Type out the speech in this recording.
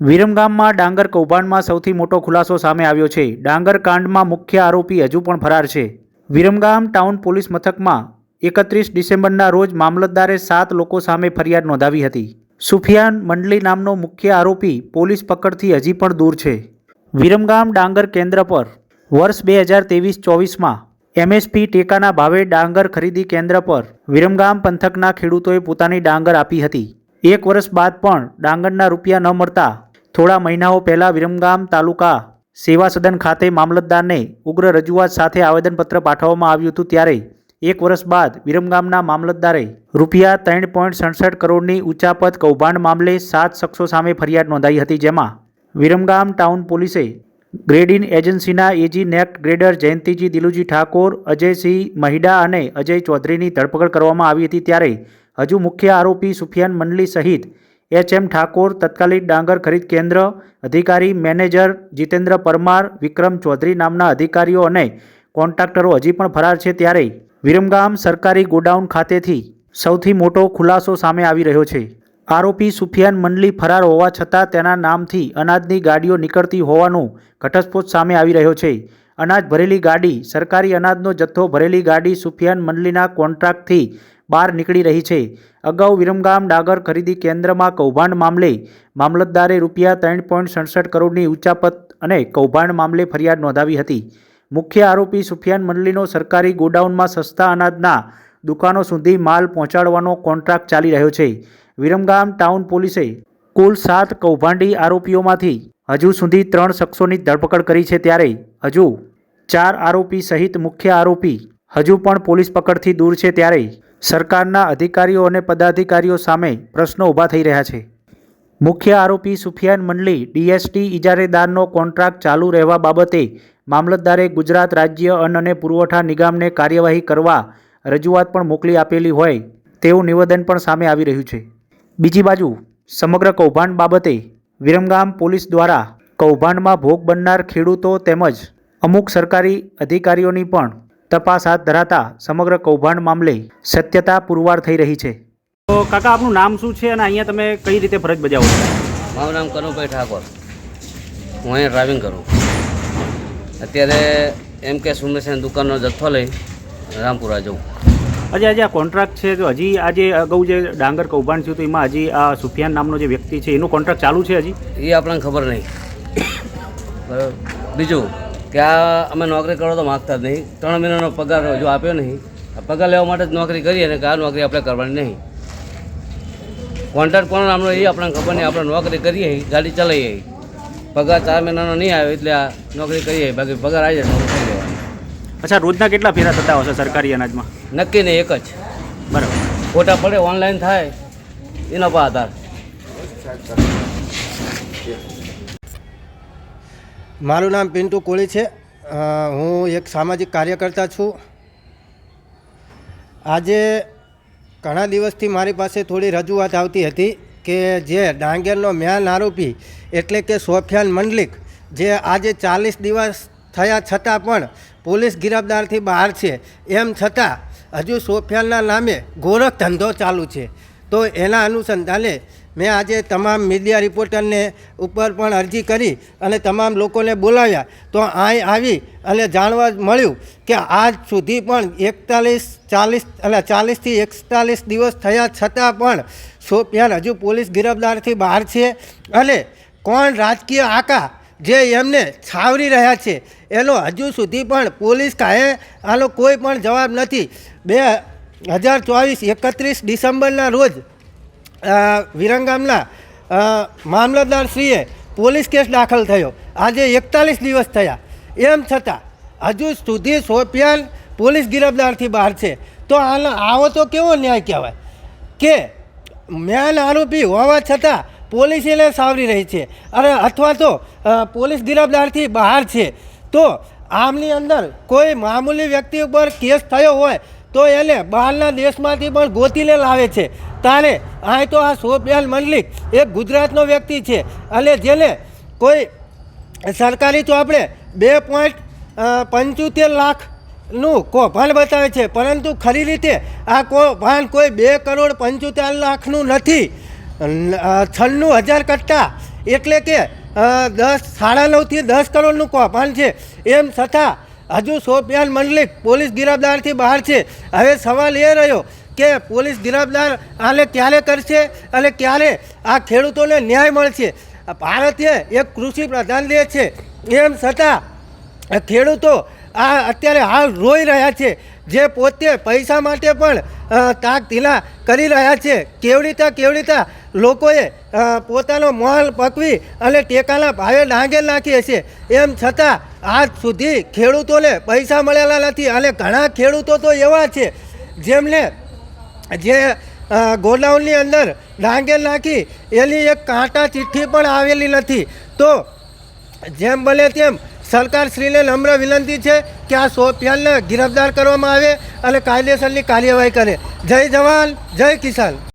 વિરમગામમાં ડાંગર કૌભાંડમાં સૌથી મોટો ખુલાસો સામે આવ્યો છે. ડાંગર કાંડમાં મુખ્ય આરોપી હજુ પણ ફરાર છે. વિરમગામ ટાઉન પોલીસ મથકમાં એકત્રીસ ડિસેમ્બરના રોજ મામલતદારે સાત લોકો સામે ફરિયાદ નોંધાવી હતી. સુફિયાન મંડલી નામનો મુખ્ય આરોપી પોલીસ પકડથી હજી પણ દૂર છે. વિરમગામ ડાંગર કેન્દ્ર પર વર્ષ બે હજાર ત્રેવીસ ચોવીસમાં એમએસપી ટેકાના ભાવે ડાંગર ખરીદી કેન્દ્ર પર વિરમગામ પંથકના ખેડૂતોએ પોતાની ડાંગર આપી હતી. એક વર્ષ બાદ પણ ડાંગરના રૂપિયા ન મળતા થોડા મહિનાઓ પહેલાં વિરમગામ તાલુકા સેવા સદન ખાતે મામલતદારને ઉગ્ર રજૂઆત સાથે આવેદનપત્ર પાઠવવામાં આવ્યું હતું ત્યારે એક વર્ષ બાદ વિરમગામના મામલતદારે રૂપિયા ત્રણ પોઈન્ટ સડસઠ કરોડની ઉચાપત કૌભાંડ મામલે સાત શખ્સો સામે ફરિયાદ નોંધાઈ હતી જેમાં વિરમગામ ટાઉન પોલીસે ગ્રેડિન એજન્સીના એજી નેક્ટ ગ્રેડર જયંતિજી દિલુજી ઠાકોર, અજયસિંહ મહિડા અને અજય ચૌધરીની ધરપકડ કરવામાં આવી હતી ત્યારે હજુ મુખ્ય આરોપી સુફિયાન મંડલી સહિત એચ એમ ઠાકોર તત્કાલીન ડાંગર ખરીદ કેન્દ્ર અધિકારી મેનેજર જીતેન્દ્ર પરમાર, વિક્રમ ચૌધરી નામના અધિકારીઓ અને કોન્ટ્રાક્ટરો હજી પણ ફરાર છે ત્યારે વિરમગામ સરકારી ગોડાઉન ખાતેથી સૌથી મોટો ખુલાસો સામે આવી રહ્યો છે. આરોપી સુફિયાન મંડલી ફરાર હોવા છતાં તેના નામથી અનાજની ગાડીઓ નીકળતી હોવાનું ઘટસ્ફોટ સામે આવી રહ્યો છે. અનાજ ભરેલી ગાડી, સરકારી અનાજનો જથ્થો ભરેલી ગાડી સુફિયાન મંડલીના કોન્ટ્રાક્ટથી બહાર નીકળી રહી છે. અગાઉ વિરમગામ ડાગર ખરીદી કેન્દ્રમાં કૌભાંડ મામલે મામલતદારે રૂપિયા ત્રણ પોઈન્ટ સડસઠ કરોડની ઉચાપત અને કૌભાંડ મામલે ફરિયાદ નોંધાવી હતી. મુખ્ય આરોપી સુફિયાન મંડલીનો સરકારી ગોડાઉનમાં સસ્તા અનાજના દુકાનો સુધી માલ પહોંચાડવાનો કોન્ટ્રાક્ટ ચાલી રહ્યો છે. વિરમગામ ટાઉન પોલીસે કુલ સાત કૌભાંડી આરોપીઓમાંથી હજુ સુધી ત્રણ શખ્સોની ધરપકડ કરી છે ત્યારે હજુ ચાર આરોપી સહિત મુખ્ય આરોપી હજુ પણ પોલીસ પકડથી દૂર છે ત્યારે સરકારના અધિકારીઓ અને પદાધિકારીઓ સામે પ્રશ્નો ઊભા થઈ રહ્યા છે. મુખ્ય આરોપી સુફિયાન મંડલી, ડીએસટી ઇજારેદારનો કોન્ટ્રાક્ટ ચાલુ રહેવા બાબતે મામલતદારે ગુજરાત રાજ્ય અન્ન અને પુરવઠા નિગમને કાર્યવાહી કરવા રજૂઆત પણ મોકલી આપેલી હોય તેવું નિવેદન પણ સામે આવી રહ્યું છે. બીજી બાજુ, સમગ્ર કૌભાંડ બાબતે વિરમગામ પોલીસ દ્વારા કૌભાંડમાં ભોગ બનનાર ખેડૂતો તેમજ અમુક સરકારી અધિકારીઓની પણ તપાસ હાથ ધરાતા સમગ્ર કૌભાંડ મામલે સત્યતા પુરવાર થઈ રહી છે. તો કાકા આપનું નામ શું છે અને અહીંયા તમે કઈ રીતે ફરજ બજાવો છો? મારું નામ કનુભાઈ ઠાકોર. હું અહીંયા ડ્રાઇવિંગ કરું. અત્યારે એમ કે સુમેશન દુકાનનો જથ્થો લઈ રામપુરા જવું આજે આજે આ કોન્ટ્રાક્ટ છે તો હજી આજે અગાઉ જે ડાંગર કૌભાંડ થયું તો એમાં હજી આ સુફિયાન નામનો જે વ્યક્તિ છે એનું કોન્ટ્રાક્ટ ચાલુ છે હજી? એ આપણને ખબર નહીં. બરાબર. બીજું કે આ અમે નોકરી કરો તો માગતા જ નહીં. ત્રણ મહિનાનો પગાર જો આપ્યો નહીં. પગાર લેવા માટે જ નોકરી કરીએ ને કે આ નોકરી આપણે કરવાની નહીં. કોન્ટ્રાક્ટ કોણ નામનો એ આપણને ખબર નહીં. આપણે નોકરી કરીએ ગાડી ચલાવીએ. પગાર ચાર મહિનાનો નહીં આવે એટલે આ નોકરી કરીએ. બાકી પગાર આવી જાય નોકરી કરી લેવાની. અચ્છા રોજના કેટલા ફેરા થતા હશે સરકારી અનાજમાં? નક્કી નહીં એક જ. બરાબર. ફોટા પડે ઓનલાઈન થાય. એનો પર આધાર. મારું નામ પિન્ટુ કોળી છે. હું એક સામાજિક કાર્યકર્તા છું. આજે ઘણા દિવસથી મારી પાસે થોડી રજૂઆત આવતી હતી કે જે ડાંગેરનો મેન આરોપી એટલે કે સોફિયાન મંડલિક, જે આજે ચાલીસ દિવસ થયા છતાં પણ પોલીસ ગિરફદારથી બહાર છે. એમ છતાં હજુ સોફિયાનના નામે ગોરખ ધંધો ચાલુ છે. તો એના અનુસંધાને મેં આજે તમામ મીડિયા રિપોર્ટરને ઉપર પણ અરજી કરી અને તમામ લોકોને બોલાવ્યા. તો અહીં આવી અને જાણવા મળ્યું કે આજ સુધી પણ એકતાલીસ, ચાલીસ અને ચાલીસથી એકતાલીસ દિવસ થયા છતાં પણ સોપિયાન હજુ પોલીસ ગિરફદારથી બહાર છે અને કોણ રાજકીય આકા જે એમને છાવરી રહ્યા છે, એનો હજુ સુધી પણ પોલીસ કાંઈ આનો કોઈ પણ જવાબ નથી. બે હજાર ચોવીસ એકત્રીસ ડિસેમ્બરના રોજ વિરંગામના મામલતદારશ્રીએ પોલીસ કેસ દાખલ થયો. આજે એકતાલીસ દિવસ થયા. એમ છતાં, હજુ સુધી સોફિયાન પોલીસ ગિરફદારથી બહાર છે. તો આનો, આવો તો કેવો ન્યાય કહેવાય? કે મેન આરોપી હોવા છતાં પોલીસ એને સાવરી રહી છે. અને અથવા તો પોલીસ ગિરફદારથી બહાર છે. તો આમની અંદર કોઈ મામૂલી વ્યક્તિ ઉપર કેસ થયો હોય તો એને બહારના દેશમાંથી પણ ગોતીને લાવે છે. તારે અહીં તો આ સોફિયાન મંડલિક એક ગુજરાતનો વ્યક્તિ છે. અને જેને કોઈ સરકારી તો આપણે બે પોઈન્ટ પંચોતેર લાખનું કૌભાંડ બતાવે છે. પરંતુ ખરી રીતે આ કૌભાંડ કોઈ બે કરોડ પંચોતેર લાખનું નથી. છન્નું હજાર કટ્ટા એટલે કે દસ, સાડા નવથી દસ કરોડનું કૌભાંડ છે. એમ છતાં હજુ સોફિયાન મંડલિક પોલીસ ગિરફદારથી બહાર છે. હવે સવાલ એ રહ્યો કે પોલીસ ગિરફદાર આને ક્યારે કરશે અને ક્યારે આ ખેડૂતોને ન્યાય મળશે? ભારતીય એક કૃષિ પ્રધાન દેશ છે, એમ છતાં ખેડૂતો આ અત્યારે હાલ રોઈ રહ્યા છે. જે પોતે પૈસા માટે પણ તાક ઢીલા કરી રહ્યા છે. કેવડીતા કેવડીતા લોકોએ પોતાનો મોલ પકવી અને ટેકાના ભાવે ડાંગેલ નાખી હશે. એમ છતાં આજ સુધી ખેડૂતોને પૈસા મળેલા નથી અને ઘણા ખેડૂતો તો એવા છે જેમને જે ગોડાઉનની અંદર ડાંગે નાખી એની એક કાંટા ચિઠ્ઠી પણ આવેલી નથી. તો જેમ બને તેમ સરકારશ્રીને નમ્ર વિનંતી છે કે આ સોફિયાનને ગિરફતાર કરવામાં આવે અને કાયદેસરની કાર્યવાહી કરે. જય જવાન, જય કિસાન.